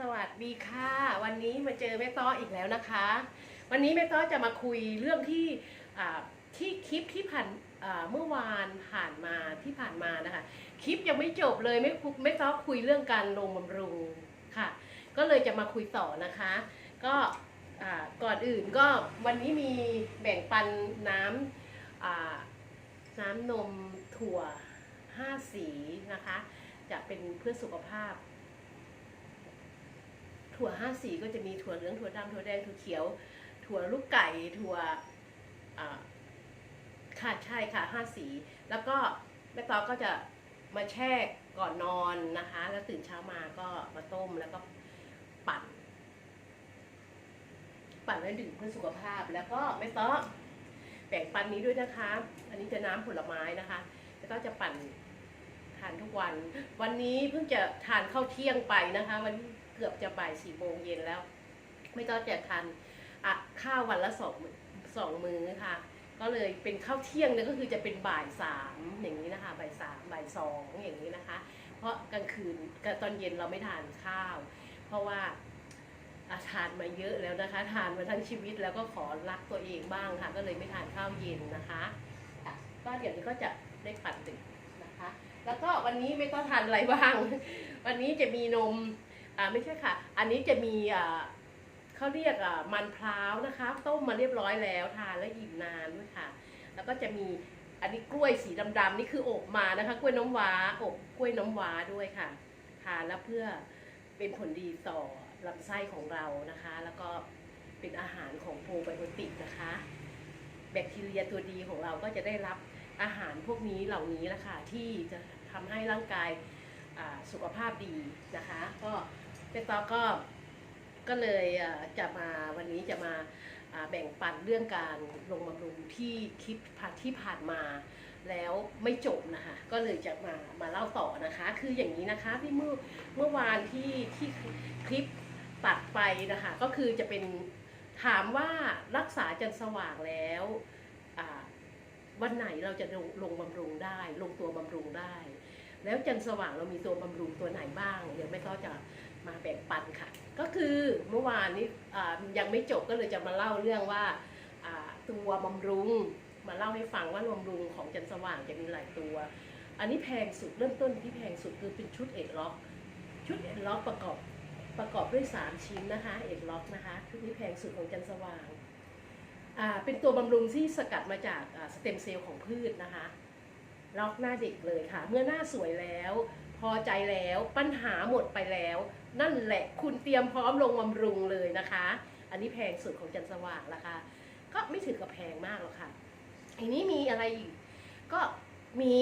สวัสดีค่ะ วันนี้มาเจอแม่ต้ออีกแล้วนะคะ วันนี้แม่ต้อจะมาคุยเรื่องที่ที่คลิปที่ผ่านเมื่อวานผ่านมาที่ผ่านมานะคะ คลิปยังไม่จบเลยไม่ไม่ต้อคุยเรื่องการลงบำรุงค่ะ ก็เลยจะมาคุยต่อนะคะ ก็ก่อนอื่นก็วันนี้มีแบ่งปันน้ำอ่าน้ำนมถั่วห้าสีนะคะ จะเป็นเพื่อสุขภาพ ถั่วห้าสีก็จะมีถั่วเหลืองถั่วดำถั่วแดงถั่วเขียว ถั่วลูกไก่ถั่วอ่าค่ะใช่ค่ะห้าสี แล้วก็แม่ตอก็จะมาแช่ก่อนนอนนะคะ แล้วตื่นเช้ามาก็มาต้มแล้วก็ปั่น ปั่นแล้วดื่มเพื่อสุขภาพ แล้วก็แม่ตอแบ่งปันนี้ด้วยนะคะ อันนี้จะน้ำผลไม้นะคะแม่ตอจะปั่นทานทุกวัน วันนี้เพิ่งจะทานข้าวเที่ยงไปนะคะ วันนี้ เกือบจะบ่ายสี่โมงเย็นแล้ว ไม่ต้องจะทานอะข้าววันละสองสองมื้อค่ะ ก็เลยเป็นข้าวเที่ยงเนี่ยก็คือจะเป็นบ่ายสามอย่างนี้นะคะบ่ายสามบ่ายสองอย่างนี้นะคะ เพราะกลางคืนกตอนเย็นเราไม่ทานข้าว เพราะว่าอะทานมาเยอะแล้วนะคะ ทานมาทั้งชีวิตแล้วก็ขอรักตัวเองบ้างค่ะ ก็เลยไม่ทานข้าวเย็นนะคะ ก็เดี๋ยวนี้ก็จะได้ปั่นดึกนะคะ แล้วก็วันนี้ไม่ต้องทานอะไรบ้าง วันนี้จะมีนม อ่าไม่ใช่ค่ะ อันนี้จะมีอ่าเขาเรียกอ่ามันพร้าวนะคะ ต้มมาเรียบร้อยแล้วทานแล้วอิ่มนานด้วยค่ะ แล้วก็จะมีอันนี้กล้วยสีดำๆนี่คืออบมานะคะ กล้วยน้ำว้าอบกล้วยน้ำว้าด้วยค่ะทานแล้วเพื่อเป็นผลดีต่อลำไส้ของเรานะคะ แล้วก็เป็นอาหารของโปรไบโอติกนะคะ แบคทีเรียตัวดีของเราก็จะได้รับอาหารพวกนี้เหล่านี้แหละค่ะที่จะทำให้ร่างกายสุขภาพดีนะคะ ก็ เป็นตอก็ก็เลยจะมาวันนี้จะมาแบ่งปันเรื่องการลงบำรุงที่คลิปที่ผ่านมาแล้วไม่จบนะคะก็เลยจะมามาเล่าต่อนะคะ คืออย่างนี้นะคะที่เมื่อเมื่อวานที่ที่คลิปตัดไปนะคะก็คือจะเป็นถามว่ารักษาจนสว่างแล้ววันไหนเราจะลงลงบำรุงได้ ลงตัวบำรุงได้ แล้วจันสว่างเรามีตัวบำรุงตัวไหนบ้าง เดี๋ยวแม่ก็จะ มาแบ่งปันค่ะ ก็คือเมื่อวานนี้ยังไม่จบก็เลยจะมาเล่าเรื่องว่าตัวบำรุง มาเล่าให้ฟังว่าบำรุงของจันสว่างจะมีหลายตัว อันนี้แพงสุดเริ่มต้นที่แพงสุดคือเป็นชุดเอ็ดล็อก ชุดเอ็ดล็อกประกอบประกอบด้วย 3 ชิ้นนะคะเอ็ดล็อกนะคะชุดนี้แพงสุดของจันสว่างเป็นตัวบำรุงที่สกัดมาจากสเต็มเซลล์ของพืชนะคะ ล็อกหน้าเด็กเลยค่ะ เมื่อหน้าสวยแล้ว พอใจแล้วปัญหาหมดไปแล้ว นั่นแหละคุณเตรียมพร้อมลงบำรุงเลยนะคะ อันนี้แพงสุดของจันสว่างราคาก็ไม่ถือกับแพงมากหรอกค่ะทีนี้มีอะไรอีกก็มี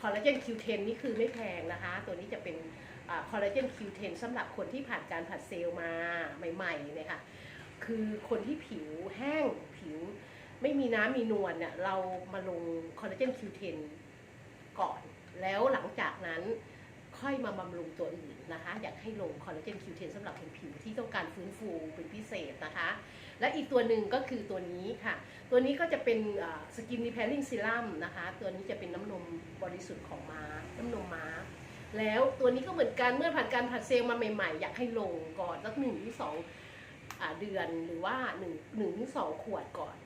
คอลลาเจน Q10 นี่คือไม่แพงนะคะ ตัวนี้จะเป็นคอลลาเจน Q10 สำหรับคนที่ผ่านการผัดเซลล์มาใหม่ๆเนี่ยค่ะ คือคนที่ผิวแห้งผิวไม่มีน้ำมีนวลเนี่ยเรามาลงคอลลาเจน Q10 ก่อน แล้วหลังจากนั้นค่อยมาบำรุงตัวอื่นนะคะ อยากให้ลงคอลลาเจน Q10 สำหรับคนผิวที่ต้องการฟื้นฟูเป็นพิเศษนะคะ และอีกตัวหนึ่งก็คือตัวนี้ค่ะ ตัวนี้ก็จะเป็นสกิน r ี p พ i ริ g ซีรัมนะคะ ตัวนี้จะเป็นน้ำนมบริสุทธิ์ของม้า น้ำนมม้า แล้วตัวนี้ก็เหมือนกันเมื่อผ่านการผัดเซลล์มาใหม่ๆ อยากให้ลงก่อนสักหนึ่งหรือสองเดือนหรือว่าหนึ่งหนึ่งถึงสองขวดก่อน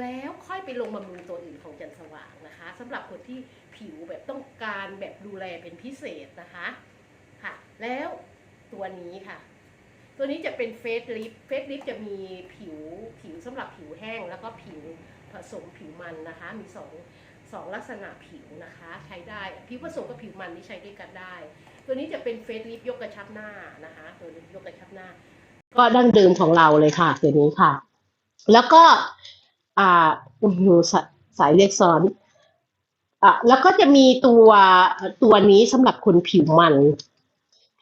แล้วค่อยไปลงบำรุงตัวอื่นของจันสว่างนะคะสำหรับคนที่ผิวแบบต้องการแบบดูแลเป็นพิเศษนะคะค่ะ แล้วตัวนี้ค่ะ ตัวนี้จะเป็นเฟสลิฟเฟสลิฟจะมีผิวผิวสำหรับผิวแห้ง แล้วก็ผิวผสมผิวมันนะคะ มีสองสองลักษณะผิวนะคะ ใช้ได้ผิวผสมกับผิวมันนี่ใช้ด้วยกันได้ ตัวนี้จะเป็นเฟสลิฟยกกระชับหน้านะคะ ตัวนี้ยกกระชับหน้า ก็ดั้งเดิมของเราเลยค่ะ ตัวนี้ค่ะ แล้วก็ อ่าอื้อหือสายสายเรียกซ้อนอะแล้วก็จะมีตัวตัวนี้สำหรับคนผิวมัน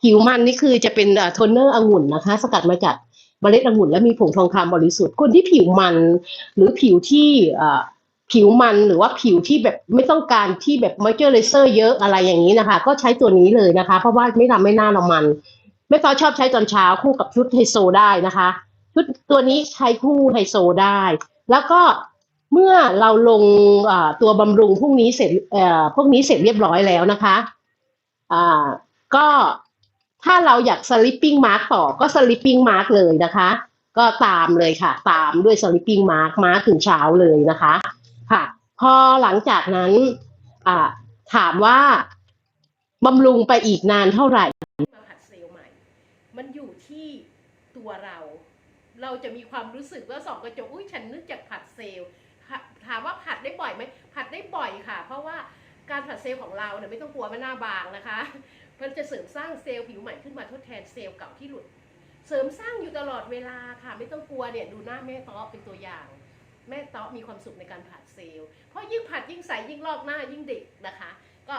ผิวมันนี่คือจะเป็นโทนเนอร์องุ่นนะคะ สกัดมาจากเมล็ดองุ่นและมีผงทองคำบริสุทธิ์คนที่ผิวมัน หรือผิวที่อ่าผิวมันหรือว่าผิวที่แบบไม่ต้องการที่แบบมอยเจอร์เลเซอร์เยอะอะไรอย่างนี้นะคะ ก็ใช้ตัวนี้เลยนะคะ เพราะว่าไม่ทำให้หน้าเรามันไม่ต้อชอบใช้ตอนเช้าคู่กับชุดไฮโซได้นะคะชุดตัวนี้ใช้คู่ไฮโซได้ แล้วก็เมื่อเราลงตัวบำรุงพวกนี้เสร็จพวกนี้เสร็จเรียบร้อยแล้วนะคะก็ถ้าเราอยาก sleeping mark ต่อก็ sleeping mark เลยนะคะ ก็ตามเลยค่ะ ตามด้วย sleeping mark มาถึงเช้าเลยนะคะค่ะ พอหลังจากนั้นถามว่าบำรุงไปอีกนานเท่าไหร่มาผัดเซลล์ใหม่ มันอยู่ที่ตัวเรา เราจะมีความรู้สึกว่าส่องกระจกอุ้ยฉันนึกจากผัดเซลล์ถามว่าผัดได้บ่อยไหมผัดได้บ่อยค่ะ เพราะว่าการผัดเซลล์ของเราเนี่ยไม่ต้องกลัวว่าหน้าบางนะคะมันจะเสริมสร้างเซลล์ผิวใหม่ขึ้นมาทดแทนเซลล์เก่าที่หลุด เสริมสร้างอยู่ตลอดเวลาค่ะ ไม่ต้องกลัวเนี่ยดูหน้าแม่ต้อเป็นตัวอย่าง แม่ต้อมีความสุขในการผัดเซลล์เพราะยิ่งผัดยิ่งใสยิ่งลอกหน้ายิ่งเด็กนะคะ ก็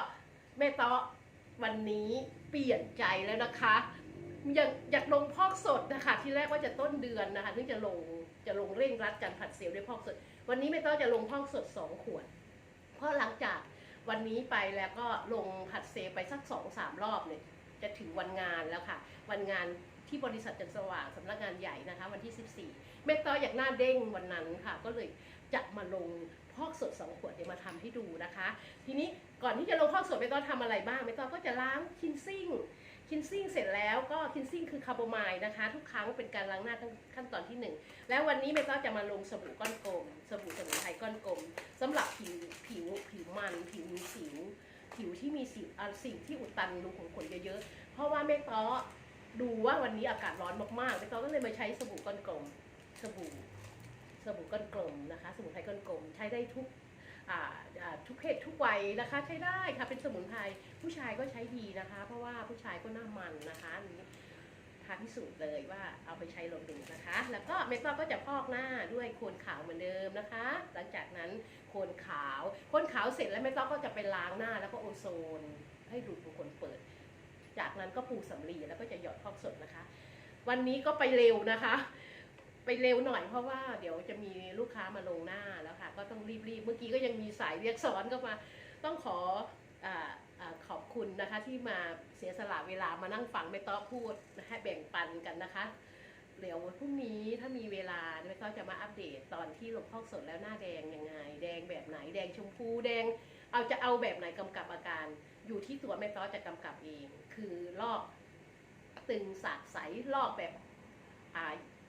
แม่ต้อวันนี้เปลี่ยนใจแล้วนะคะ อยากอยากลงพอกสดนะคะที่แรกว่าจะต้นเดือนนะคะถึงจะลงจะลงเร่งรัดการผัดเซลล์ด้วยพอกสด วันนี้แม่ต้อจะลงพอกสดสองขวด เพราะหลังจากวันนี้ไปแล้วก็ลงผัดเซลล์ไปสักสองสามรอบเนี่ยจะถึงวันงานแล้วค่ะ วันงานที่บริษัทจันสว่างสำนักงานใหญ่นะคะ วันที่ 14แม่ต้ออยากหน้าเด้งวันนั้นค่ะ ก็เลยจะมาลงพอกสดสองขวดเดี๋ยวมาทำให้ดูนะคะ ทีนี้ก่อนที่จะลงพอกสดแม่ต้อทำอะไรบ้างแม่ต้อก็จะล้างคินซิ่ง คินซิ่งเสร็จแล้วก็คินซิ่งคือคาร์โบไมล์นะคะ ทุกครั้งเป็นการล้างหน้าขั้นตอนที่หนึ่งแล้ววันนี้เมย์ก็จะมาลงสบู่ก้อนกลม สบู่สมุนไพรก้อนกลมสำหรับผิวผิวผิวมัน ผิวมีสิวผิวที่มีสิวอ่าสิ่งที่อุดตันรูขุมขนเยอะๆ เพราะว่าแม่ต้อดูว่าวันนี้อากาศร้อนมากๆแม่ต้อก็เลยมาใช้สบู่ก้อนกลม สบู่สบู่ก้อนกลมนะคะ สมุนไพรก้อนกลมใช้ได้ทุก ทุกเพศทุกวัยนะคะใช้ได้ค่ะเป็นสมุนไพรผู้ชายก็ใช้ดีนะคะ เพราะว่าผู้ชายก็หน้ามันนะคะนี้ท้าพิสูจน์เลยว่าเอาไปใช้ลองดูนะคะ แล้วก็เมต้อก็จะพอกหน้าด้วยโคนขาวเหมือนเดิมนะคะ หลังจากนั้นโคนขาวโคนขาวเสร็จแล้วเมต้อก็จะไปล้างหน้าแล้วก็โอโซน ให้ดูดของคนเปิด จากนั้นก็ปูสำลีแล้วก็จะหยอดพอกสดนะคะ วันนี้ก็ไปเร็วนะคะ ไปเร็วหน่อยเพราะว่าเดี๋ยวจะมีลูกค้ามาลงหน้าแล้วค่ะ ก็ต้องรีบๆ เมื่อกี้ก็ยังมีสายเรียกสอนก็มา ต้องขอออขอบคุณนะคะที่มาเสียสละเวลามานั่งฟังไม่ต้อพูดให้แบ่งปันกันนะคะ เดี๋ยวพรุ่งนี้ถ้ามีเวลาไม่ต้อจะมาอัปเดตตอนที่หลงพอกสดแล้วหน้าแดงยังไง แดงแบบไหนแดงชมพูแดง เอาจะเอาแบบไหนกำกับอาการ อยู่ที่ตัวแม่ต้อจะกำกับเอง คือลอกตึงสาดใสลอกแบบอ่า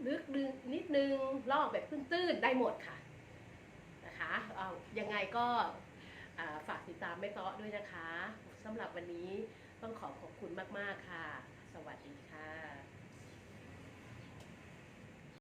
ลึกดึงนิดนึงลอกแบบตื้นๆได้หมดค่ะนะคะเอายังไงก็ฝากติดตามแม่ต้อด้วยนะคะสำหรับวันนี้ต้องขอขอบคุณมากๆค่ะ สวัสดีค่ะ